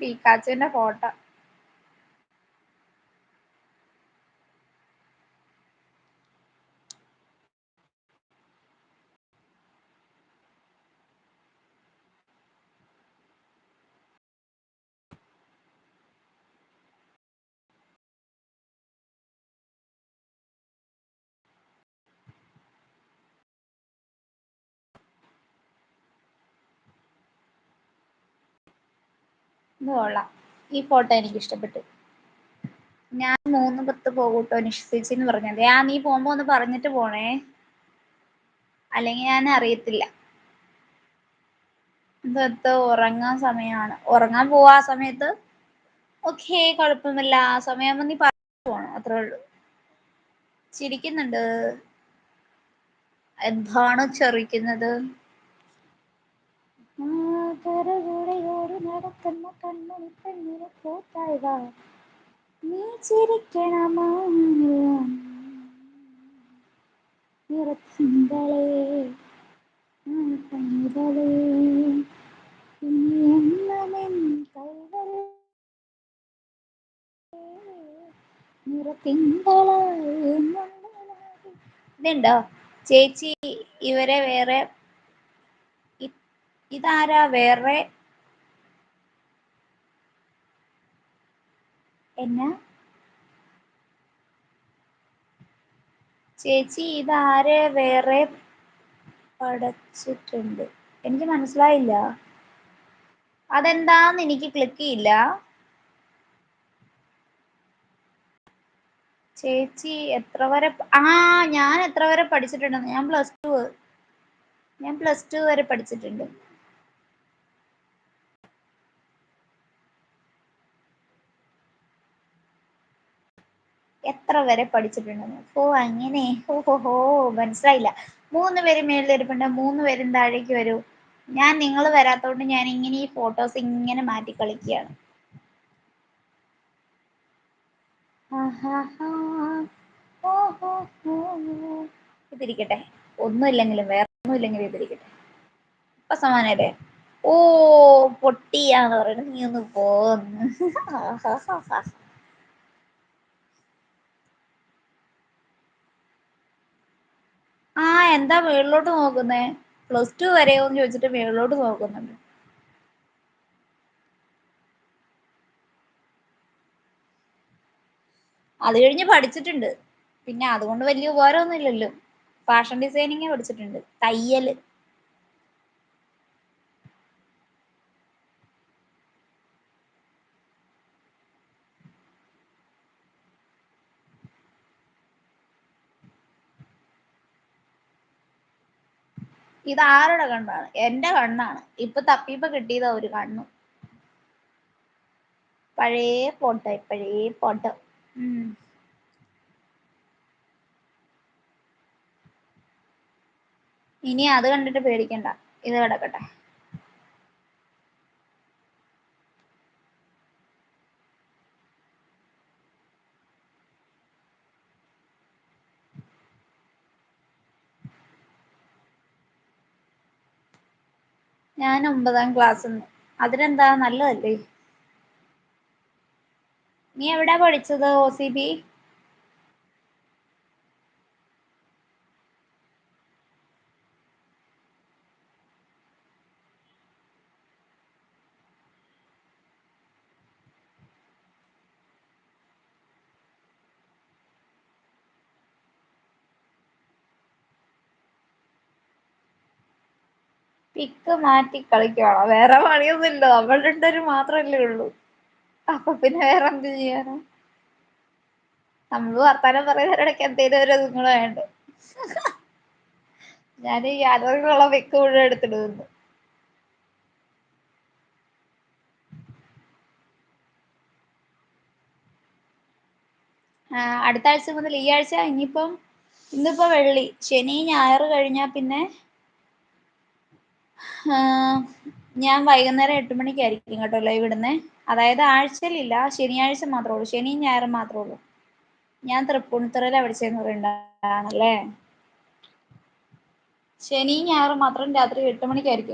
പീക്കാച്ചുവിന്റെ photo. കൊള്ളാം. ഈ photo എനിക്ക് ഇഷ്ടപ്പെട്ടു. ഞാൻ മൂന്ന് പത്ത് പോകൂട്ടോ നിശ്ചയിച്ചെന്ന് പറഞ്ഞത്. ആ നീ പോകുമ്പോ ഒന്ന് പറഞ്ഞിട്ട് പോണേ. അല്ലെങ്കിൽ ഞാൻ അറിയത്തില്ല. ഇന്നത്തെ ഉറങ്ങാൻ സമയമാണ്. ഉറങ്ങാൻ പോവാ ആ സമയത്ത്? ഓക്കേ കുഴപ്പമില്ല. ആ സമയമാകുമ്പോ നീ പറഞ്ഞു പോണം. അത്രേ ഉള്ളൂ. ചിരിക്കുന്നുണ്ട്. എന്താണ് ചെറിക്കുന്നത്? കരകൂടെയോടി നടക്കുന്ന കണ്ണണി പെണ്ണിനെ കൂട്ടായി വാ. നീ ചിരിക്കണമാ ഇതുണ്ടോ? ചേച്ചി ഇവരെ വേറെ ഇതാരാ വേറെ? എന്നാ? ചേച്ചി ഇതാരെ വേറെ പടച്ചിട്ടുണ്ട് എനിക്ക് മനസ്സിലായില്ല. അതെന്താന്ന് എനിക്ക് ക്ലിക്ക് ചെയ്യില്ല. ചേച്ചി എത്ര വരെ ആ ഞാൻ എത്ര വരെ പഠിച്ചിട്ടുണ്ടെന്ന് ഞാൻ പ്ലസ് ടു ഞാൻ പ്ലസ് ടു വരെ പഠിച്ചിട്ടുണ്ട്. എത്ര വരെ പഠിച്ചിട്ടുണ്ടെന്ന്? ഓ അങ്ങനെ. ഓഹോ മനസ്സിലായില്ല. മൂന്ന് പേര് മേളിലിരിപ്പുണ്ട്. മൂന്ന് പേരും താഴേക്ക് വരൂ. ഞാൻ നിങ്ങൾ വരാത്തോണ്ട് ഞാൻ ഇങ്ങനെ ഈ ഫോട്ടോസ് ഇങ്ങനെ മാറ്റി കളിക്കുകയാണ്. ഇതിരിക്കട്ടെ. ഒന്നുമില്ലെങ്കിലും വേറെ ഒന്നുമില്ലെങ്കിലും ഇതിരിക്കട്ടെ. ഇപ്പൊ സമാനല്ലേ? ഓ പൊട്ടിയാന്ന് പറയുന്നത് നീ ഒന്ന് പോന്ന് ആഹാഹാഹാ. ആ എന്താ മേളിലോട്ട് നോക്കുന്നേ? പ്ലസ് ടു വരെയോ എന്ന് ചോദിച്ചിട്ട് മേളിലോട്ട് നോക്കുന്നുണ്ട്. അത് കഴിഞ്ഞ് പഠിച്ചിട്ടുണ്ട്. പിന്നെ അതുകൊണ്ട് വലിയ ഉപകാരമൊന്നുമില്ലല്ലോ. ഫാഷൻ ഡിസൈനിങ് പഠിച്ചിട്ടുണ്ട്. തയ്യൽ. ഇത് ആരുടെ കണ്ണാണ്? എന്റെ കണ്ണാണ്. ഇപ്പൊ തപ്പിപ്പ കിട്ടിയതാ ഒരു കണ്ണു. പഴയ ഫോട്ടോ പഴയ ഫോട്ടോ. ഇനി അത് കണ്ടിട്ട് പേടിക്കണ്ട. ഇത് കിടക്കട്ടെ. ഞാൻ ഒമ്പതാം ക്ലാസ് അതിനെന്താ നല്ലതല്ലേ? നീ എവിടാ പഠിച്ചത് ഒ സി ബി പിക്ക് മാറ്റി കളിക്കുവാണോ? വേറെ പണിയൊന്നുമില്ല. നമ്മൾ രണ്ടുപേരും മാത്രല്ലേ ഉള്ളൂ. അപ്പൊ പിന്നെ വേറെ എന്ത് ചെയ്യാനാ? നമ്മൾ വർത്താനം പറയുന്നവരിടയ്ക്ക് എന്തേലും ഒരു നിങ്ങൾ വേണ്ട? ഞാൻ ഈ ഗാലറിയിലുള്ള പിക്ക് മുഴുവൻ എടുത്തിടുന്നു അടുത്ത ആഴ്ച മുതൽ ഈ ആഴ്ച ഇനിയിപ്പം ഇന്നിപ്പോ വെള്ളി. ശനി ഞായർ കഴിഞ്ഞാ പിന്നെ ഞാൻ വൈകുന്നേരം എട്ട് മണിക്കായിരിക്കും കേട്ടോ ലൈവ് ഇടുന്നത് അതായത് ആഴ്ചയിലില്ല ശനിയാഴ്ച മാത്രമേ ഉള്ളൂ. ശനിയും ഞായറും മാത്രമേ ഉള്ളൂ. ഞാൻ തൃപ്പൂണിത്തുറയിലാണ് പഠിച്ചതെന്ന് ചെന്നുണ്ടാണല്ലേ ശനിയും ഞായറും മാത്രം രാത്രി എട്ട് മണിക്കായിരിക്കും.